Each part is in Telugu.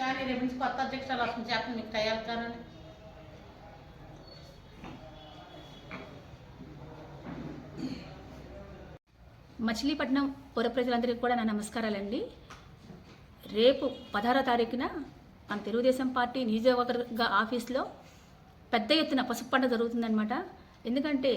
కానీ రేపు నుంచి కొత్త అధ్యక్షురాలు వస్తుంది. చెప్పండి మీకు తయారు మచిలీపట్నం పుర ప్రజలందరికీ కూడా నా నమస్కారాలండి. రేపు పదహారో తారీఖున మన తెలుగుదేశం పార్టీ నియోజకవర్గ ఆఫీస్లో పెద్ద ఎత్తున పసుపు పండుగ జరుగుతుందన్నమాట. ఎందుకంటే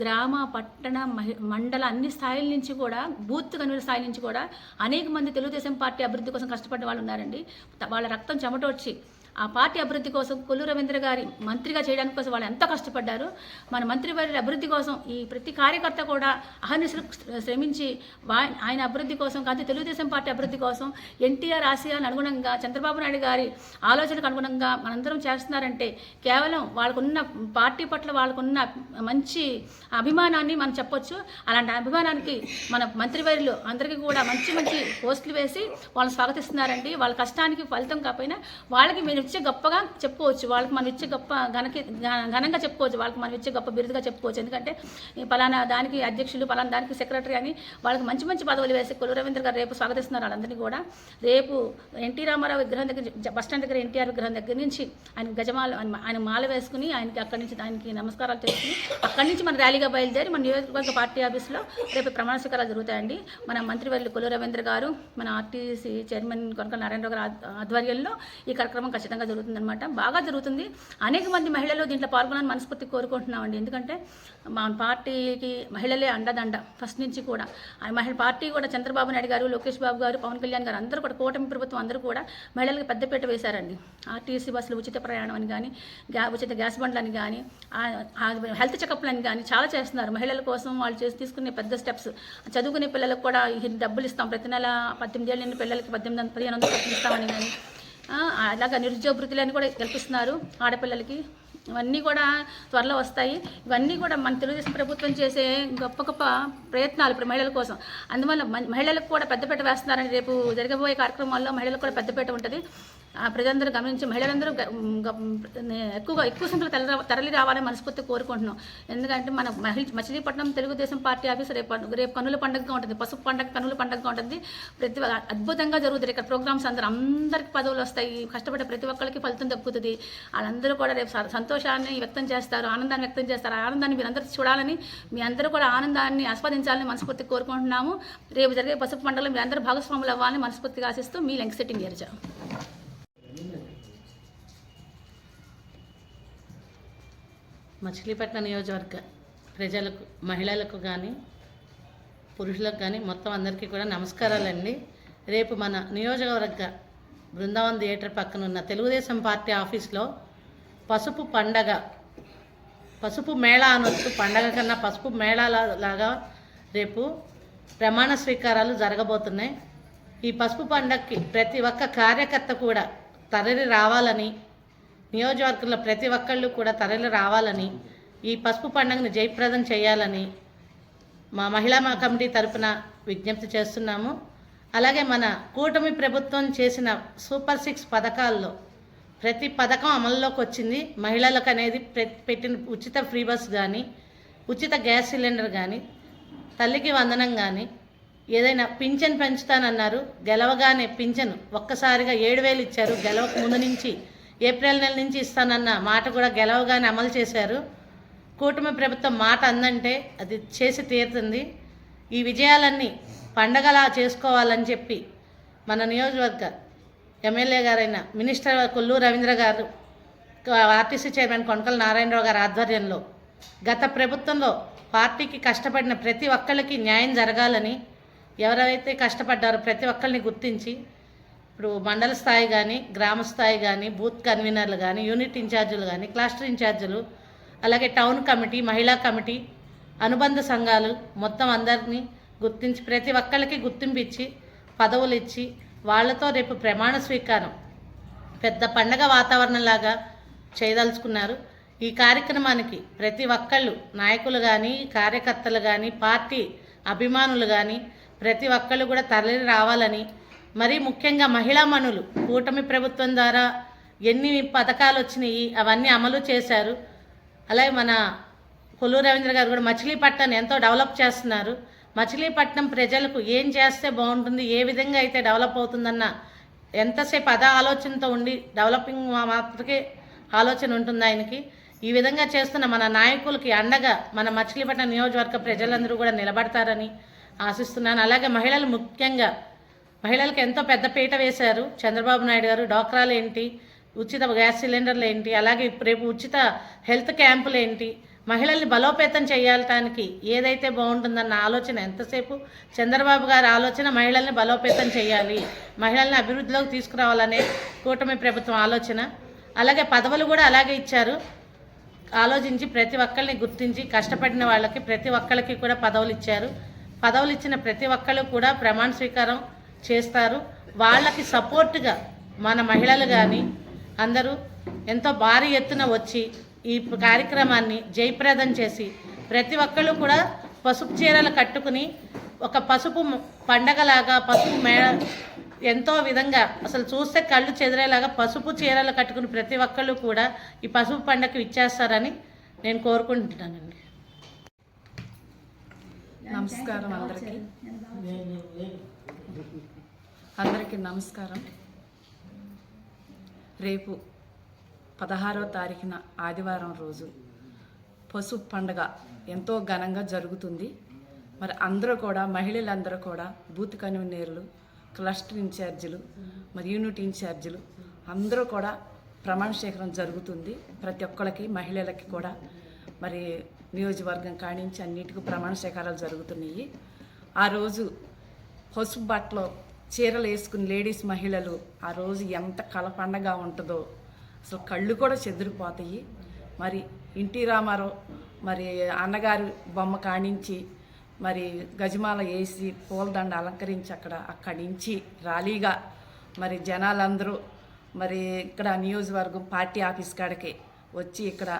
గ్రామ పట్టణ మహి మండల అన్ని స్థాయిల నుంచి కూడా బూత్ కన్వీనర్ స్థాయి నుంచి కూడా అనేక మంది తెలుగుదేశం పార్టీ అభివృద్ధి కోసం కష్టపడ్డ వాళ్ళు ఉన్నారండి. వాళ్ళ రక్తం చెమటొచ్చి ఆ పార్టీ అభివృద్ధి కోసం కొల్లు రవీంద్ర గారి మంత్రిగా చేయడానికి కోసం వాళ్ళు ఎంత కష్టపడ్డారు? మన మంత్రి వారి అభివృద్ధి కోసం ఈ ప్రతి కార్యకర్త కూడా అహర్నిశలు శ్రమించి వా- ఆయన అభివృద్ధి కోసం కాదు తెలుగుదేశం పార్టీ అభివృద్ధి కోసం ఎన్టీఆర్ ఆశయాలకు అనుగుణంగా చంద్రబాబు నాయుడు గారి ఆలోచనకు అనుగుణంగా మనందరం చేస్తున్నారంటే కేవలం వాళ్ళకున్న పార్టీ పట్ల వాళ్ళకున్న మంచి అభిమానాన్ని మనం చెప్పొచ్చు. అలాంటి అభిమానానికి మన మంత్రివర్యులు అందరికీ కూడా మంచి మంచి పోస్టులు వేసి వాళ్ళని స్వాగతిస్తున్నారండి. వాళ్ళ కష్టానికి ఫలితం కాకపోయినా వాళ్ళకి మేము ఇచ్చే గొప్పగా చెప్పుకోవచ్చు. వాళ్ళకి మనం ఇచ్చే గొప్ప ఘనకి ఘనంగా చెప్పుకోవచ్చు. వాళ్ళకి మనం ఇచ్చే గొప్ప బిరుదుగా చెప్పుకోవచ్చు. ఎందుకంటే పలానా దానికి అధ్యక్షులు పలానా దానికి సెక్రటరీ అని వాళ్ళకి మంచి మంచి పదవులు వేసి కొల్లు రవీంద్ర గారు రేపు స్వాగతిస్తున్నారు వాళ్ళందరినీ కూడా. రేపు ఎన్టీ రామారావు విగ్రహం దగ్గర బస్ స్టాండ్ దగ్గర ఎన్టీఆర్ విగ్రహం దగ్గర నుంచి ఆయన గజమాల ఆయన- మాల వేసుకుని ఆయనకి అక్కడి నుంచి ఆయనకి నమస్కారాలు చేసుకుని అక్కడి నుంచి మన ర్యాలీగా బయలుదేరి మన నియోజకవర్గ పార్టీ ఆఫీస్లో రేపు ప్రమాణ స్వీకారాలు జరుగుతాయండి. మన మంత్రివర్యులు కొల్లు రవీంద్ర గారు మన ఆర్టీసీ చైర్మన్ కొనక నారాయణరావు గారు ఆధ్వర్యంలో ఈ కార్యక్రమం ఖచ్చితంగా జరుగుతుందన్నమాట. బాగా జరుగుతుంది. అనేక మంది మహిళలు దీంట్లో పాల్గొనాలని మనస్ఫూర్తి కోరుకుంటున్నామండి. ఎందుకంటే మా పార్టీకి మహిళలే అండదండ ఫస్ట్ నుంచి కూడా. ఆ మహిళ పార్టీ కూడా చంద్రబాబు నాయుడు గారు లోకేష్ బాబు గారు పవన్ కళ్యాణ్ గారు అందరూ కూడా కూటమి ప్రభుత్వం అందరూ కూడా మహిళలకు పెద్దపీట వేశారండి. ఆర్టీసీ బస్సులు ఉచిత ప్రయాణం అని కానీ గ్యా ఉచిత గ్యాస్ బండ్లని కానీ హెల్త్ చెకప్లని కానీ చాలా చేస్తున్నారు. మహిళల కోసం వాళ్ళు చేసి తీసుకునే పెద్ద స్టెప్స్. చదువుకునే పిల్లలకు కూడా డబ్బులు ఇస్తాం. ప్రతి నెల పద్దెనిమిది ఏళ్ళ పిల్లలకి పద్దెనిమిది పదిహేను వందలు ఇస్తామని కానీ అలాగా నిరుద్యోగ అని కూడా కల్పిస్తున్నారు ఆడపిల్లలకి. ఇవన్నీ కూడా త్వరలో వస్తాయి. ఇవన్నీ కూడా మన తెలుగుదేశం ప్రభుత్వం చేసే గొప్ప గొప్ప ప్రయత్నాలు ఇప్పుడు మహిళల కోసం. అందువల్ల మహిళలకు కూడా పెద్దపేట వేస్తున్నారని రేపు జరగబోయే కార్యక్రమాల్లో మహిళలకు కూడా పెద్దపేట ఉంటుంది. ప్రజలందరూ గమనించి మహిళలందరూ ఎక్కువగా ఎక్కువ సంఖ్యలో తరలి తరలి రావాలని మనస్ఫూర్తి కోరుకుంటున్నాం. ఎందుకంటే మన మహిళ మచిలీపట్నం తెలుగుదేశం పార్టీ ఆఫీస్ రేపు రేపు కనుల పండుగగా ఉంటుంది. పసుపు పండుగ కనుల పండుగగా ఉంటుంది. ప్రతి అద్భుతంగా జరుగుతుంది ఇక్కడ ప్రోగ్రామ్స్ అందరూ అందరికి పదవులు వస్తాయి. కష్టపడే ప్రతి ఒక్కరికి ఫలితం దక్కుతుంది. వాళ్ళందరూ కూడా రేపు స- సంతోషాన్ని వ్యక్తం చేస్తారు. ఆనందాన్ని వ్యక్తం చేస్తారు. ఆనందాన్ని మీరందరూ చూడాలని మీ అందరూ కూడా ఆనందాన్ని ఆస్వాదించాలని మనస్ఫూర్తి కోరుకుంటున్నాము. రేపు జరిగే పసుపు పండుగలో మీ అందరూ భాగస్వాములు అవ్వాలని మనస్ఫూర్తిగా ఆశిస్తూ మీ లెంక్ సెట్టింగ్ ఏర్చాము మచిలీపట్నం నియోజకవర్గ ప్రజలకు మహిళలకు కానీ పురుషులకు కానీ మొత్తం అందరికీ కూడా నమస్కారాలండి. రేపు మన నియోజకవర్గ బృందావన్ థియేటర్ పక్కన ఉన్న తెలుగుదేశం పార్టీ ఆఫీస్లో పసుపు పండగ పసుపు మేళా అనొచ్చు పండగ కన్నా పసుపు మేళాల లాగా రేపు ప్రమాణ స్వీకారాలు జరగబోతున్నాయి. ఈ పసుపు పండగకి ప్రతి ఒక్క కార్యకర్త కూడా తరలి రావాలని నియోజకవర్గంలో ప్రతి ఒక్కళ్ళు కూడా తరలి రావాలని ఈ పసుపు పండుగను జయప్రదం చేయాలని మా మహిళా మా కమిటీ తరపున విజ్ఞప్తి చేస్తున్నాము. అలాగే మన కూటమి ప్రభుత్వం చేసిన సూపర్ సిక్స్ పథకాల్లో ప్రతి పథకం అమల్లోకి వచ్చింది. మహిళలకు అనేది పెట్టిన ఉచిత ఫ్రీ బస్ కానీ ఉచిత గ్యాస్ సిలిండర్ కానీ తల్లికి వందనం కానీ ఏదైనా పింఛన్ పెంచుతానన్నారు. గెలవగానే పింఛను ఒక్కసారిగా ఏడు వేలు ఇచ్చారు. గెలవక ముందు నుంచి ఏప్రిల్ నెల నుంచి ఇస్తానన్న మాట కూడా గెలవగానే అమలు చేశారు. కూటమి ప్రభుత్వం మాట అందంటే అది చేసి తీరుతుంది. ఈ విజయాలన్నీ పండగలా చేసుకోవాలని చెప్పి మన నియోజకవర్గ ఎమ్మెల్యే గారైన మినిస్టర్ కొల్లు రవీంద్ర గారు ఆర్టీసీ చైర్మన్ కొనకల నారాయణరావు గారి ఆధ్వర్యంలో గత ప్రభుత్వంలో పార్టీకి కష్టపడిన ప్రతి ఒక్కళ్ళకి న్యాయం జరగాలని ఎవరైతే కష్టపడ్డారో ప్రతి ఒక్కరిని గుర్తించి ఇప్పుడు మండల స్థాయి కానీ గ్రామ స్థాయి కానీ బూత్ కన్వీనర్లు కానీ యూనిట్ ఇన్ఛార్జీలు కానీ క్లస్టర్ ఇన్ఛార్జీలు అలాగే టౌన్ కమిటీ మహిళా కమిటీ అనుబంధ సంఘాలు మొత్తం అందరినీ గుర్తించి ప్రతి ఒక్కళ్ళకి గుర్తింపు ఇచ్చి పదవులు ఇచ్చి వాళ్ళతో రేపు ప్రమాణ స్వీకారం పెద్ద పండగ వాతావరణంలాగా చేయదలుచుకున్నారు. ఈ కార్యక్రమానికి ప్రతి ఒక్కళ్ళు నాయకులు కానీ కార్యకర్తలు కానీ పార్టీ అభిమానులు కానీ ప్రతి ఒక్కళ్ళు కూడా తరలి రావాలని మరీ ముఖ్యంగా మహిళా మనులు కూటమి ప్రభుత్వం ద్వారా ఎన్ని పథకాలు వచ్చినాయి అవన్నీ అమలు చేశారు. అలాగే మన కొల్లు రవీంద్ర గారు కూడా మచిలీపట్నాన్ని ఎంతో డెవలప్ చేస్తున్నారు. మచిలీపట్నం ప్రజలకు ఏం చేస్తే బాగుంటుంది ఏ విధంగా అయితే డెవలప్ అవుతుందన్న ఎంతసేపు అదే ఆలోచనతో ఉండి డెవలపింగ్ మాత్రకే ఆలోచన ఉంటుంది ఆయనకి. ఈ విధంగా చేస్తున్న మన నాయకులకి అండగా మన మచిలీపట్నం నియోజకవర్గ ప్రజలందరూ కూడా నిలబడతారని ఆశిస్తున్నాను. అలాగే మహిళలు ముఖ్యంగా మహిళలకు ఎంతో పెద్ద పీట వేశారు. చంద్రబాబు నాయుడు గారు డాక్రాలు ఏంటి ఉచిత గ్యాస్ సిలిండర్లు ఏంటి అలాగే రేపు ఉచిత హెల్త్ క్యాంపులు ఏంటి మహిళల్ని బలోపేతం చేయటానికి ఏదైతే బాగుంటుందన్న ఆలోచన ఎంతసేపు? చంద్రబాబు గారి ఆలోచన మహిళల్ని బలోపేతం చేయాలి మహిళల్ని అభివృద్ధిలోకి తీసుకురావాలనే కూటమి ప్రభుత్వం ఆలోచన. అలాగే పదవులు కూడా అలాగే ఇచ్చారు. ఆలోచించి ప్రతి ఒక్కరిని గుర్తించి కష్టపడిన వాళ్ళకి ప్రతి ఒక్కరికి కూడా పదవులు ఇచ్చారు. పదవులు ఇచ్చిన ప్రతి ఒక్కళ్ళు కూడా ప్రమాణ స్వీకారం చేస్తారు. వాళ్ళకి సపోర్ట్గా మన మహిళలు కానీ అందరూ ఎంతో భారీ ఎత్తున వచ్చి ఈ కార్యక్రమాన్ని జయప్రదం చేసి ప్రతి ఒక్కళ్ళు కూడా పసుపు చీరలు కట్టుకుని ఒక పసుపు పండగలాగా పసుపు మే ఎంతో విధంగా అసలు చూస్తే కళ్ళు చెదిరేలాగా పసుపు చీరలు కట్టుకుని ప్రతి ఒక్కళ్ళు కూడా ఈ పసుపు పండగకి ఇచ్చేస్తారని నేను కోరుకుంటున్నానండి. నమస్కారం అందరికీ. అందరికీ నమస్కారం. రేపు పదహారవ తారీఖున ఆదివారం రోజు పసుపు పండగ ఎంతో ఘనంగా జరుగుతుంది. మరి అందరూ కూడా మహిళలందరూ కూడా బూత్ కన్వీనర్లు క్లస్టర్ ఇన్ఛార్జీలు మరి యూనిట్ ఇన్ఛార్జీలు అందరూ కూడా ప్రమాణ స్వీకారం జరుగుతుంది. ప్రతి ఒక్కరికి మహిళలకి కూడా మరి నియోజకవర్గం కానించి అన్నిటికీ ప్రమాణ స్వీకారాలు జరుగుతున్నాయి. ఆ రోజు పసుపు బట్టలు చీరలు వేసుకుని లేడీస్ మహిళలు ఆ రోజు ఎంత కల పండగ ఉంటుందో. అసలు కళ్ళు కూడా చెదిరిపోతాయి. మరి ఎన్టీ రామారావు మరి అన్నగారు బొమ్మ కానించి మరి గజమాల వేసి పూలదండ అలంకరించి అక్కడ అక్కడి నుంచి ర్యాలీగా మరి జనాలందరూ మరి ఇక్కడ నియోజకవర్గం పార్టీ ఆఫీస్ కాడికి వచ్చి ఇక్కడ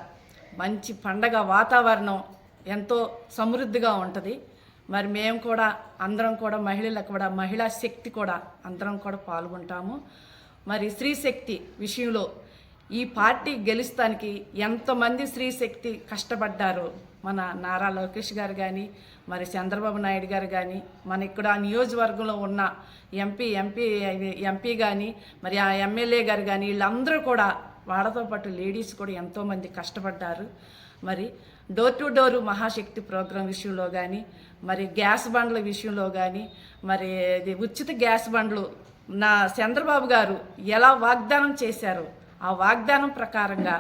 మంచి పండగ వాతావరణం ఎంతో సమృద్ధిగా ఉంటుంది. మరి మేము కూడా అందరం కూడా మహిళలకు కూడా మహిళా శక్తి కూడా అందరం కూడా పాల్గొంటాము. మరి స్త్రీ శక్తి విషయంలో ఈ పార్టీ గెలుస్తానికి ఎంతమంది స్త్రీ శక్తి కష్టపడ్డారో మన నారా లోకేష్ గారు కానీ మరి చంద్రబాబు నాయుడు గారు కానీ మన ఇక్కడ నియోజకవర్గంలో ఉన్న ఎంపీ ఎంపీ ఎంపీ కానీ మరి ఆ ఎమ్మెల్యే గారు కానీ వీళ్ళందరూ కూడా వాళ్ళతో పాటు లేడీస్ కూడా ఎంతోమంది కష్టపడ్డారు. మరి door to door Mahashakti program విషయంలో కానీ మరి గ్యాస్ బండ్ల విషయంలో కానీ మరి ఉచిత గ్యాస్ బండ్లు నా చంద్రబాబు గారు ఎలా వాగ్దానం చేశారో ఆ వాగ్దానం ప్రకారంగా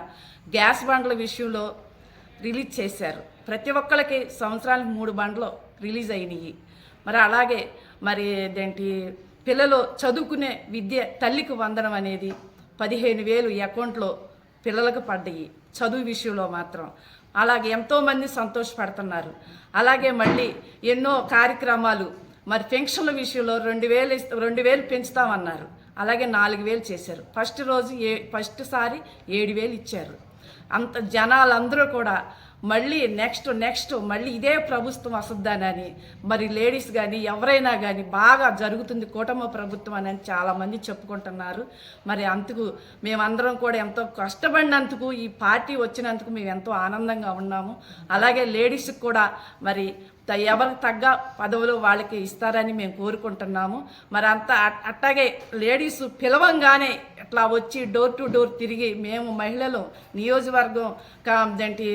గ్యాస్ బండ్ల విషయంలో రిలీజ్ చేశారు. ప్రతి ఒక్కరికి సంవత్సరానికి మూడు బండ్లు రిలీజ్ అయినాయి మరి అలాగే మరి ఏంటి పిల్లలు చదువుకునే విద్య తల్లికి వందనం అనేది పదిహేను వేలు అకౌంట్లో పిల్లలకు పడ్డాయి. చదువు విషయంలో మాత్రం అలాగే ఎంతోమంది సంతోషపడుతున్నారు. అలాగే మళ్ళీ ఎన్నో కార్యక్రమాలు మరి పెన్షన్ల విషయంలో రెండు వేలు రెండు వేలు పెంచుతామన్నారు. అలాగే నాలుగు వేలు చేశారు. ఫస్ట్ రోజు ఏ ఫస్ట్ సారి ఏడు వేలు ఇచ్చారు. అంత జనాలందరూ కూడా మళ్ళీ నెక్స్ట్ నెక్స్ట్ మళ్ళీ ఇదే ప్రభుత్వం వస్తుందనని మరి లేడీస్ కానీ ఎవరైనా కానీ బాగా జరుగుతుంది కుటుంబ ప్రభుత్వం అని చాలామంది చెప్పుకుంటున్నారు. మరి అందుకు మేమందరం కూడా ఎంతో కష్టపడినందుకు ఈ పార్టీ వచ్చినందుకు మేము ఎంతో ఆనందంగా ఉన్నాము. అలాగే లేడీస్కి కూడా మరి ఎవరికి తగ్గ పదవులు వాళ్ళకి ఇస్తారని మేము కోరుకుంటున్నాము. మరి అంత అట్- అట్టాగే లేడీస్ పిలవంగానే ఇట్లా వచ్చి డోర్ టు డోర్ తిరిగి మేము మహిళలు నియోజకవర్గం కా ఏంటి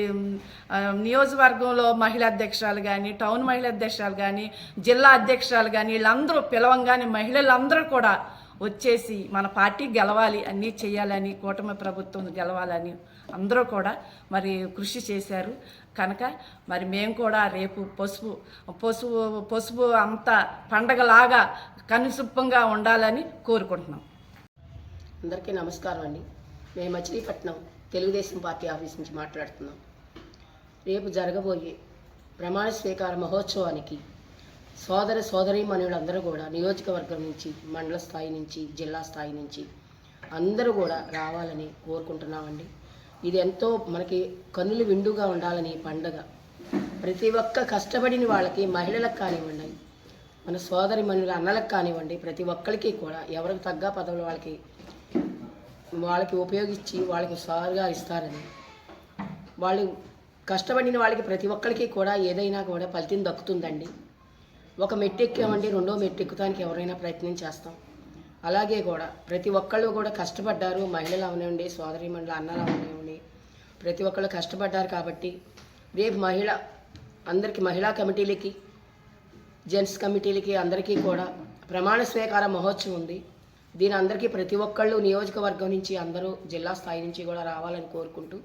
నియోజకవర్గంలో మహిళా అధ్యక్షురాలు కానీ టౌన్ మహిళా అధ్యక్షురాలు కానీ జిల్లా అధ్యక్షురాలు కానీ వీళ్ళందరూ పిలవంగానే మహిళలందరూ కూడా వచ్చేసి మన పార్టీ గెలవాలి అన్నీ చేయాలని కూటమి ప్రభుత్వం గెలవాలని అందరూ కూడా మరి కృషి చేశారు. కనుక మరి మేము కూడా రేపు పసుపు పసుపు పసుపు అంత పండగలాగా కనుసుప్పంగా ఉండాలని కోరుకుంటున్నాం. అందరికీ నమస్కారం అండి. మేము మచిలీపట్నం తెలుగుదేశం పార్టీ ఆఫీస్ నుంచి మాట్లాడుతున్నాం. రేపు జరగబోయే ప్రమాణ స్వీకార మహోత్సవానికి సోదర సోదరీమణులందరూ కూడా నియోజకవర్గం నుంచి మండల స్థాయి నుంచి జిల్లా స్థాయి నుంచి అందరూ కూడా రావాలని కోరుకుంటున్నామండి. ఇది ఎంతో మనకి కన్నులు విండుగా ఉండాలని పండగ. ప్రతి ఒక్క కష్టపడిన వాళ్ళకి మహిళలకు కానివ్వండి మన సోదరి మనుల అన్నలకు కానివ్వండి ప్రతి ఒక్కరికి కూడా ఎవరికి తగ్గ పదవులు వాళ్ళకి వాళ్ళకి ఉపయోగించి వాళ్ళకి సారుగా ఇస్తారని వాళ్ళు కష్టపడిన వాళ్ళకి ప్రతి ఒక్కరికి కూడా ఏదైనా కూడా ఫలితం దక్కుతుందండి. ఒక మెట్టు ఎక్కామంటే రెండో మెట్టు ఎక్కుతానికి ఎవరైనా ప్రయత్నం చేస్తాం. అలాగే కూడా ప్రతి ఒక్కళ్ళు కూడా కష్టపడ్డారు మహిళలు అవనివ్వండి సోదరి మండలి అన్నలు అవనివ్వండి. ప్రతి ఒక్కళ్ళు కష్టపడ్డారు కాబట్టి రేపు మహిళ అందరికీ మహిళా కమిటీలకి జెంట్స్ కమిటీలకి అందరికీ కూడా ప్రమాణ స్వీకార మహోత్సవం ఉంది. దీని అందరికీ ప్రతి ఒక్కళ్ళు నియోజకవర్గం నుంచి అందరూ జిల్లా స్థాయి నుంచి కూడా రావాలని కోరుకుంటూ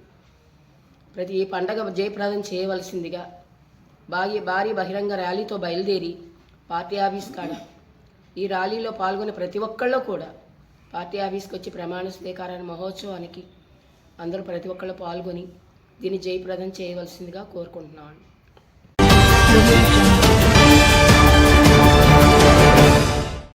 ప్రతి ఈ పండగ జయప్రదం చేయవలసిందిగా భారీ భారీ బహిరంగ ర్యాలీతో బయలుదేరి పార్టీ ఆఫీస్ కాడ ఈ ర్యాలీలో పాల్గొనే ప్రతి ఒక్కళ్ళు కూడా పార్టీ ఆఫీస్కి వచ్చి ప్రమాణ స్వీకారణ మహోత్సవానికి అందరూ ప్రతి ఒక్కళ్ళు పాల్గొని దీన్ని జయప్రదం చేయవలసిందిగా కోరుకుంటున్నాను.